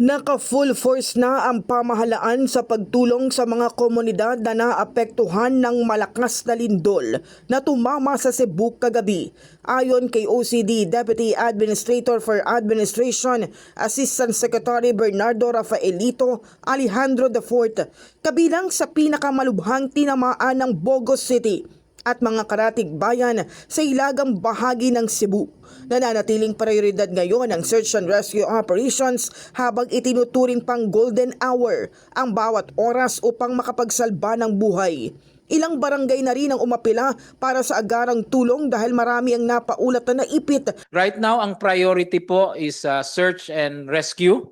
Naka-full force na ang pamahalaan sa pagtulong sa mga komunidad na naapektuhan ng malakas na lindol na tumama sa Cebu kagabi. Ayon kay OCD Deputy Administrator for Administration, Assistant Secretary Bernardo Rafaelito Alejandro IV, kabilang sa pinakamalubhang tinamaan ng Bogos City at mga karatig bayan sa ilagang bahagi ng Cebu. Nananatiling prioridad ngayon ang search and rescue operations habang itinuturing pang golden hour ang bawat oras upang makapagsalba ng buhay. Ilang barangay na rin ang umapila para sa agarang tulong dahil marami ang napaulat na naipit Right now, ang priority po is uh, search and rescue.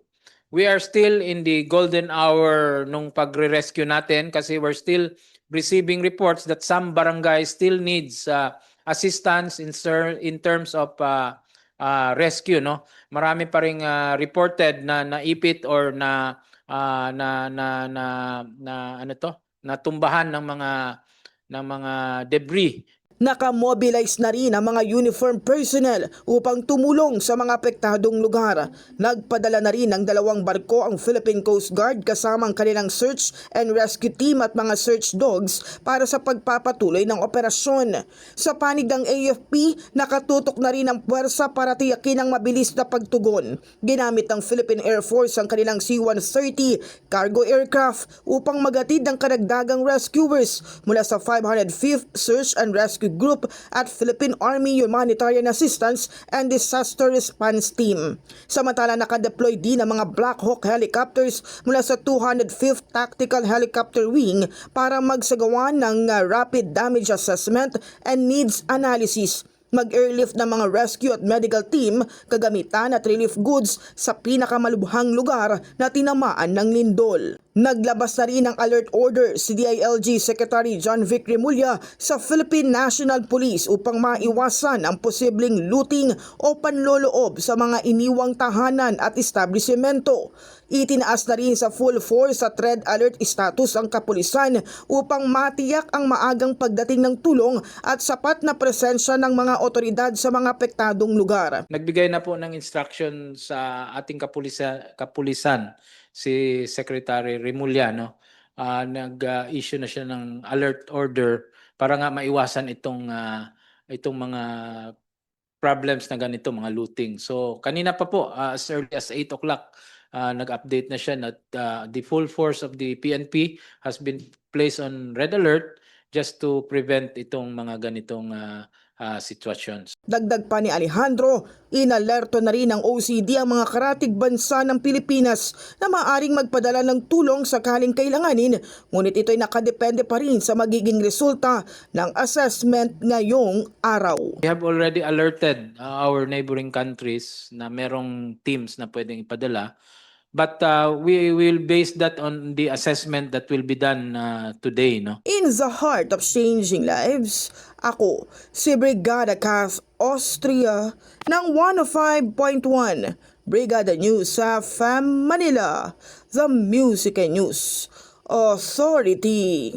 We are still in the golden hour nung pagre-rescue natin kasi we're still receiving reports that some barangay still needs uh, assistance in ser- in terms of uh, uh, rescue no. Marami pa ring uh, reported na naipit or na uh, na na na na ano to, natumbahan ng mga ng mga debris Nakamobilize na rin ang mga uniform personnel upang tumulong sa mga apektadong lugar. Nagpadala na rin ng dalawang barko ang Philippine Coast Guard kasama ang kanilang search and rescue team at mga search dogs para sa pagpapatuloy ng operasyon. Sa panig ng AFP, nakatutok na rin ang puwersa para tiyakin ang mabilis na pagtugon. Ginamit ng Philippine Air Force ang kanilang C-130 cargo aircraft upang magatid ng karagdagang rescuers mula sa 505th Search and Rescue Group at Philippine Army Humanitarian Assistance and Disaster Response Team. Samantala nakadeploy din ang mga Black Hawk helicopters mula sa 205th Tactical Helicopter Wing para magsagawa ng uh, rapid damage assessment and needs analysis mag-airlift ng mga rescue at medical team, kagamitan at relief goods sa pinakamalubhang lugar na tinamaan ng lindol. Naglabas na rin ng alert order si DILG Secretary John Vic Remulla sa Philippine National Police upang maiwasan ang posibleng looting o panloloob sa mga iniwang tahanan at establishmento. Itinaas na rin sa full force at red alert status ang kapulisan upang matiyak ang maagang pagdating ng tulong at sapat na presensya ng mga otoridad sa mga apektadong lugar. Nagbigay na po ng instruction sa ating kapulisan, kapulisan si Secretary Remulla no. Ah, nag-issue na siya ng alert order para nga maiwasan itong ah, itong mga problems na ganito, mga looting. So kanina pa po ah, as early as 8 o'clock ah, nag-update na siya na ah, the full force of the PNP has been placed on red alert just to prevent itong mga ganitong ah, ah, situations. Dagdag pa ni Alejandro, inalerto na rin ng OCD ang mga karatig bansa ng Pilipinas na maaring magpadala ng tulong sakaling kailanganin, ngunit ito'y nakadepende pa rin sa magiging resulta ng assessment ngayong araw. We have already alerted uh, our neighboring countries na merong teams na pwedeng ipadala. But uh, we will base that on the assessment that will be done uh, today, no? In the heart of changing lives, ako si Brigada Kath Austria ng 105.1 Brigada News sa FAM Manila, the Music and News Authority.